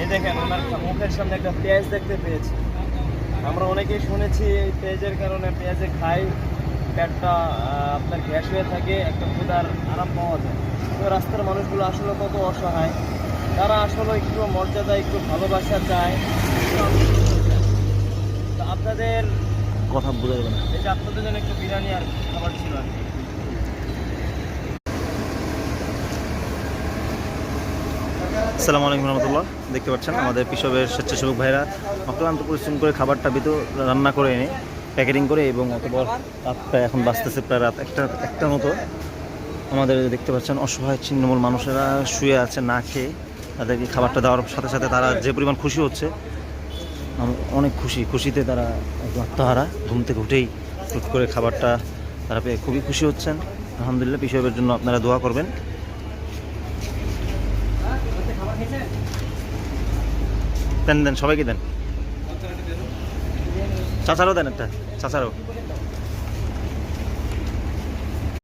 এই দেখেন ওনার মুখের সামনে একটা পেঁয়াজ দেখতে পেয়েছি। আমরা অনেকেই শুনেছি এই পেঁয়াজের কারণে পেঁয়াজে খাই পেটটা আপনার গ্যাস হয়ে থাকে একটা ক্ষুদার আরাম পাওয়া যায়। তো রাস্তার মানুষগুলো আসলে কত অসহায়। তারা আসলে একটু মর্যাদা একটু ভালোবাসা চায়। তো আপনাদের কথা বোঝা যাবে না। এই যে আপনাদের জন্য একটু বিরিয়ানি আর খাবার ছিল আর কি। আসসালামু আলাইকুম রহমতুল্লাহ। দেখতে পাচ্ছেন আমাদের পিসবের স্বেচ্ছাসেবক ভাইরা। অক্লান্ত পরিশ্রম করে খাবারটা ভিতর রান্না করে এনে প্যাকেটিং করে এবং অতপর রাত প্রায় এখন বাঁচতেছে প্রায় রাত একটা একটা মতো। আমাদের দেখতে পাচ্ছেন অসহায় ছিন্নমূল মানুষেরা শুয়ে আছে, না খেয়ে তাদেরকে খাবারটা দেওয়ার সাথে সাথে তারা যে পরিমাণ খুশি হচ্ছে অনেক খুশি। খুশিতে তারা আত্মহারা। ঘুম থেকে উঠেই টুট করে খাবারটা তারা পেয়ে খুবই খুশি হচ্ছেন। আলহামদুলিল্লাহ পিসবের জন্য আপনারা দোয়া করবেন। দেন দেন সবাইকে দেন। চাচারও দেন একটা চাচারও।